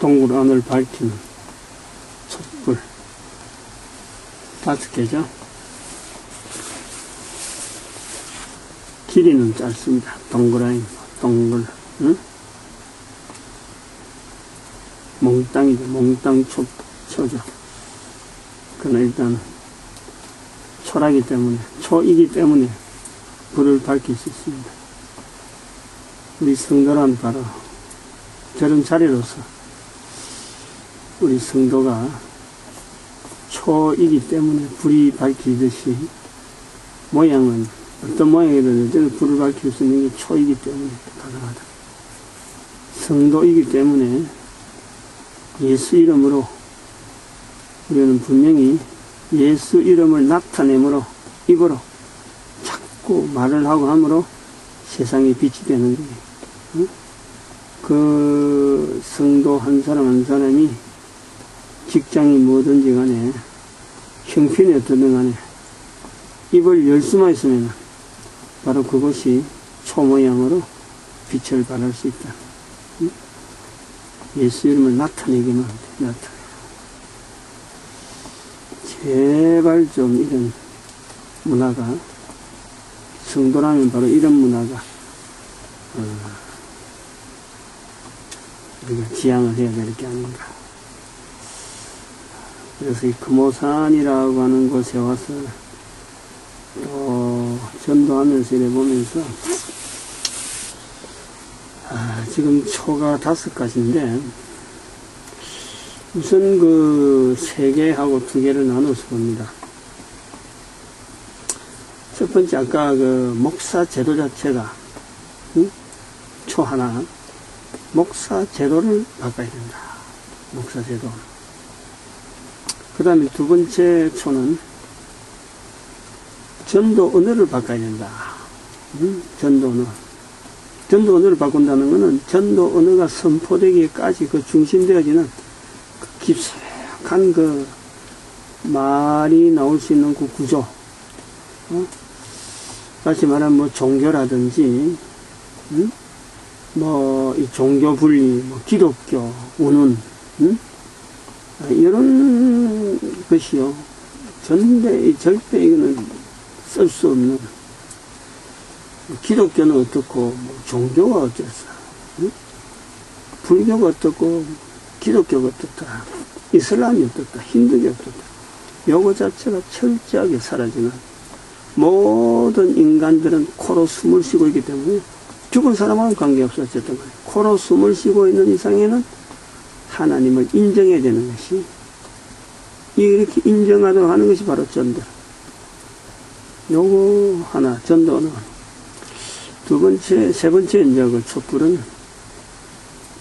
동굴 안을 밝히는 촛불 다섯 개죠. 길이는 짧습니다. 동그라미, 동글, 응? 몽땅이죠. 몽땅 초, 초죠. 그러나 일단 초라기 때문에, 초이기 때문에 불을 밝힐 수 있습니다. 우리 성도란 바로 저런 자리로서 우리 성도가 초이기 때문에 불이 밝히듯이 모양은 어떤 모양이든 어쨌든 불을 밝힐 수 있는 게 초이기 때문에 가능하다. 성도이기 때문에 예수 이름으로 우리는 분명히 예수 이름을 나타내므로 입으로 자꾸 말을 하고 함으로 세상에 빛이 되는 거예요. 응? 그 성도 한 사람 한 사람이 직장이 뭐든지 간에 형편이 어떻든 간에 입을 열 수만 있으면 바로 그것이 초모양으로 빛을 발할 수 있다. 응? 예수 이름을 나타내기만 돼, 나타내. 제발 좀 이런 문화가, 성도라면 바로 이런 문화가, 어, 우리가 지향을 해야 될 게 아닌가. 그래서 이 금오산이라고 하는 곳에 와서 또 전도하면서 이래 보면서 아, 지금 초가 다섯 가지인데 우선 그 세 개하고 두 개를 나눠서 봅니다. 첫 번째 아까 그 목사 제도 자체가 응? 초 하나 목사 제도를 바꿔야 된다. 목사 제도. 그 다음에 두 번째 초는 전도 언어를 바꿔야 된다. 응? 전도 언어. 전도 언어를 바꾼다는 것은 전도 언어가 선포되기까지 그 중심되어지는 그 깊숙한 그 말이 나올 수 있는 그 구조. 어? 다시 말하면 뭐 종교라든지, 응? 뭐, 이 종교 분리, 뭐, 기독교, 운운, 응? 아, 이런 것이요. 전대, 절대 이거는 쓸 수 없는. 기독교는 어떻고, 뭐 종교가 어쩌서, 응? 불교가 어떻고, 기독교가 어떻다, 이슬람이 어떻다, 힌두교 어떻다. 요거 자체가 철저하게 사라지는 모든 인간들은 코로 숨을 쉬고 있기 때문에 죽은 사람하고는 관계없어 어쨌든 간에 코로 숨을 쉬고 있는 이상에는 하나님을 인정해야 되는 것이 이렇게 인정하도록 하는 것이 바로 전도 요거 하나 전도는 두 번째 세 번째 이제 그 촛불은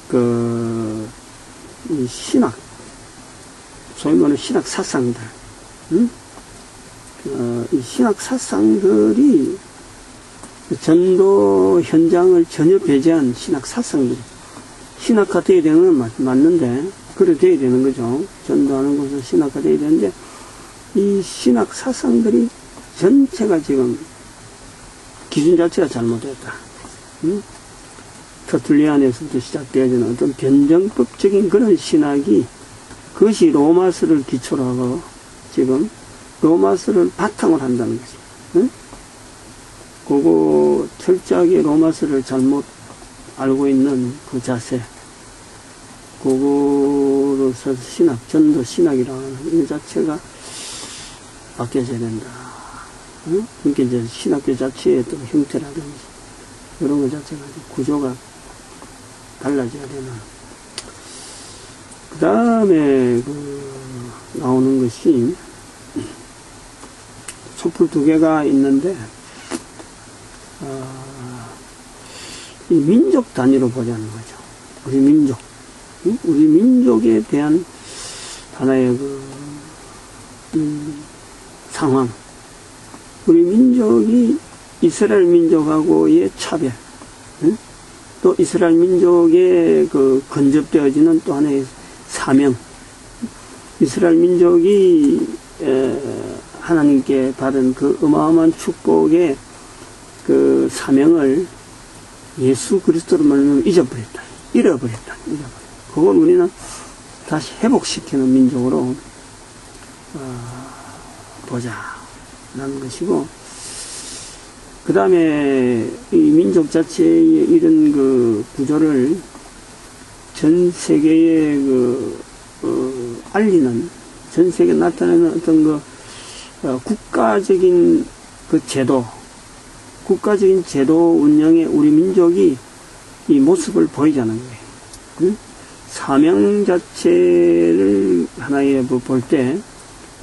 그 신학 소위 말하는 신학 사상들 응? 어, 이 신학 사상들이 전도 현장을 전혀 배제한 신학 사상들. 신학화 되어야 되는 건 맞, 맞는데, 그래 되어야 되는 거죠. 전도하는 곳은 신학화 되어야 되는데, 이 신학 사상들이 전체가 지금 기준 자체가 잘못됐다. 응? 터툴리안에서부터 시작되어지는 어떤 변정법적인 그런 신학이 그것이 로마서를 기초로 하고 지금 로마서를 바탕으로 한다는 거지. 응? 그거 철저하게 로마서를 잘못 알고 있는 그 자세. 그거로서 신학, 전도 신학이라는 이 자체가 바뀌어져야 된다. 응? 그러니까 이제 신학교 자체의 또 형태라든지 이런 것 자체가 구조가 달라져야 되는. 그 다음에 그 나오는 것이 촛불 두 개가 있는데, 어, 이 민족 단위로 보자는 거죠. 우리 민족. 응? 우리 민족에 대한 하나의 그, 음, 상황. 우리 민족이 이스라엘 민족하고의 차별. 응? 또 이스라엘 민족에 그 건접되어지는 또 하나의 사명. 이스라엘 민족이 에, 하나님께 받은 그 어마어마한 축복의 그 사명을 예수 그리스도로 말하면 잊어버렸다. 잃어버렸다. 잃어버렸다. 그걸 우리는 다시 회복시키는 민족으로 어, 보자라는 것이고 그 다음에 이 민족 자체의 이런 그 구조를 전 세계에 그 어, 알리는 전 세계에 나타내는 어떤 그 어, 국가적인 그 제도 국가적인 제도 운영에 우리 민족이 이 모습을 보이자는 거예요. 응? 사명 자체를 하나에 뭐 볼때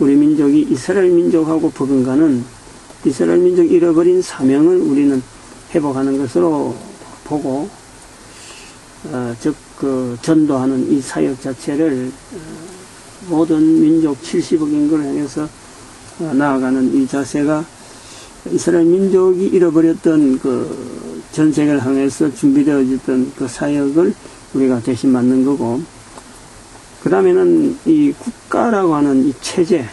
우리 민족이 이스라엘 민족하고 버금가는 이스라엘 민족 잃어버린 사명을 우리는 회복하는 것으로 보고 어, 즉그 전도하는 이 사역 자체를 어, 모든 민족 70억 인구를 향해서 어, 나아가는 이 자세가 이스라엘 민족이 잃어버렸던 그 전 세계를 향해서 준비되어졌던 그 사역을 우리가 대신 맡는 거고 그 다음에는 이 국가라고 하는 이 체제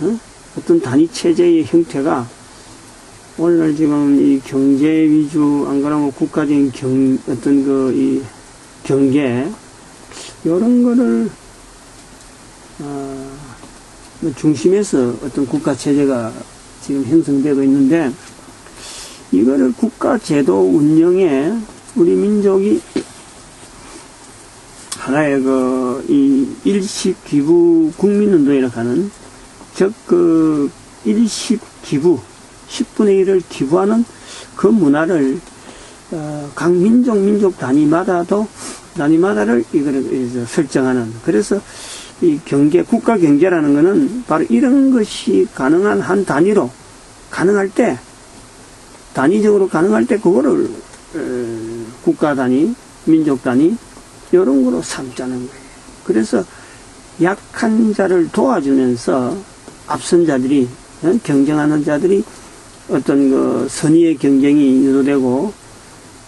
어? 떤 단위 체제의 형태가 오늘날 지금 이 경제 위주 안 그러면 국가적인 경 어떤 그 이 경계 이런 거를 어, 뭐 중심에서 어떤 국가 체제가 지금 형성되고 있는데 이거를 국가 제도 운영에 우리 민족이 하나의 그, 이 일식 기부 국민운동이라고 하는, 즉, 그, 일식 기부, 10분의 1을 기부하는 그 문화를, 어, 각 민족, 민족 단위마다도, 단위마다를 이거를 설정하는. 그래서 이 경계, 국가 경계라는 것은 바로 이런 것이 가능한 한 단위로 가능할 때, 단위적으로 가능할 때 그거를, 어, 국가 단위, 민족 단위, 이런 거로 삼자는 거예요. 그래서 약한 자를 도와주면서 앞선 자들이 어, 경쟁하는 자들이 어떤 그 선의의 경쟁이 유도되고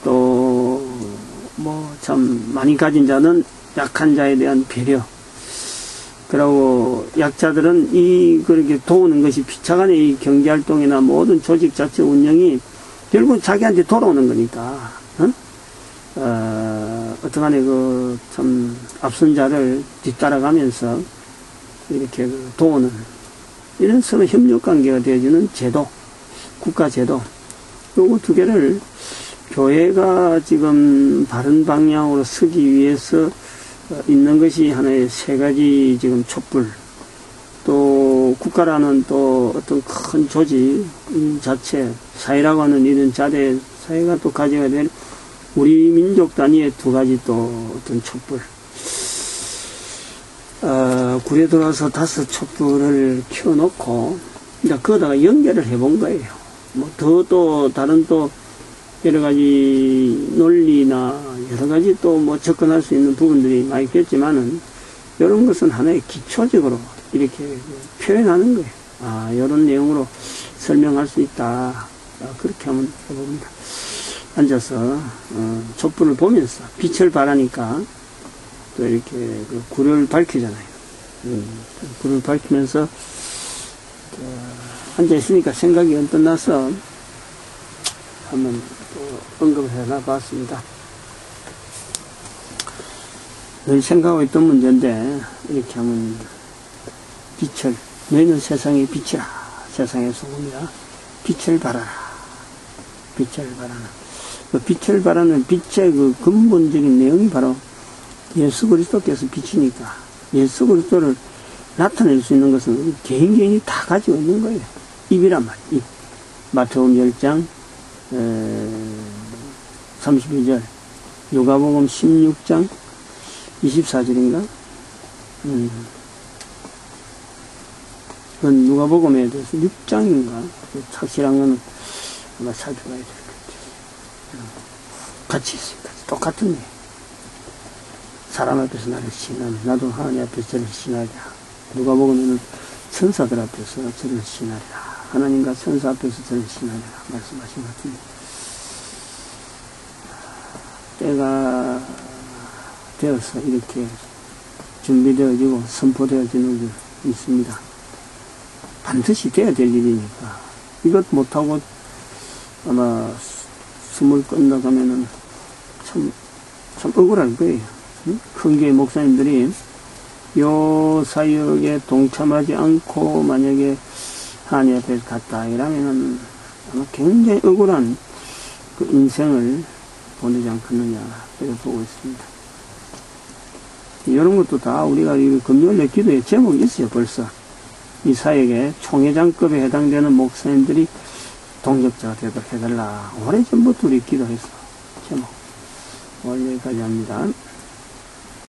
또 뭐 참 많이 가진 자는 약한 자에 대한 배려 그리고 약자들은 이 그렇게 도우는 것이 피차간의 이 경제 활동이나 모든 조직 자체 운영이 결국 자기한테 돌아오는 거니까 어? 어, 어떡하네, 그, 참, 앞선 자를 뒤따라가면서, 이렇게 그 도우는, 이런 서로 협력 관계가 되어지는 제도, 국가 제도, 요거 두 개를 교회가 지금 바른 방향으로 서기 위해서 있는 것이 하나의 세 가지 지금 촛불, 또 국가라는 또 어떤 큰 조직 자체, 사회라고 하는 이런 자대, 사회가 또 가져야 될 우리 민족 단위의 두 가지 또 어떤 촛불. 어, 굴에 들어와서 다섯 촛불을 켜놓고, 이제 거기다가 연결을 해본 거예요. 뭐, 더 또, 다른 또, 여러 가지 논리나 여러 가지 또 뭐 접근할 수 있는 부분들이 많이 있겠지만은, 이런 것은 하나의 기초적으로 이렇게 표현하는 거예요. 아, 이런 내용으로 설명할 수 있다. 아, 그렇게 하면 해봅니다. 앉아서 어, 촛불을 보면서 빛을 발하니까 또 이렇게 그 굴을 밝히잖아요. 음, 굴을 밝히면서 어, 앉아 있으니까 생각이 언뜻 나서 한번 또 언급을 해놔 봤습니다. 늘 생각하고 있던 문제인데 이렇게 하면 빛을 너희는 세상의 빛이라 세상의 소금이라 빛을 발하라 빛을 발하라 그 빛을 발하는 빛의 그 근본적인 내용이 바로 예수 그리스도께서 빛이니까 예수 그리스도를 나타낼 수 있는 것은 개인 개인이 다 가지고 있는 거예요. 입이란. 입. 마태복음 10장 에, 32절 요가복음 16장 24절인가? 음. 그건 누가복음에 대해서 6장인가? 확실한 거는 아마 살펴봐야 돼요. 같이 있으니까 똑같은 일. 사람 앞에서 나를 신하면 나도 하나님 앞에서 저를 신하리라. 누가 보면은 천사들 앞에서 저를 신하리라. 하나님과 천사 앞에서 저를 신하리라. 말씀하신 것 같은데. 때가 되어서 이렇게 준비되어지고 선포되어지는 게 있습니다. 반드시 돼야 될 일이니까. 이것 못하고 아마 숨을 끝나가면은 참, 참 억울할 거예요. 응? 큰 교회 목사님들이 요 사역에 동참하지 않고 만약에 한의 앞에 갔다 이러면은 아마 굉장히 억울한 그 인생을 보내지 않겠느냐 그렇게 보고 있습니다. 이런 것도 다 우리가 이 금요일에 기도에 제목이 있어요 벌써 이 사역에 총회장급에 해당되는 목사님들이 동력자가 되도록 해달라 오래전부터 우리 기도했어 제목 오늘 여기까지 합니다.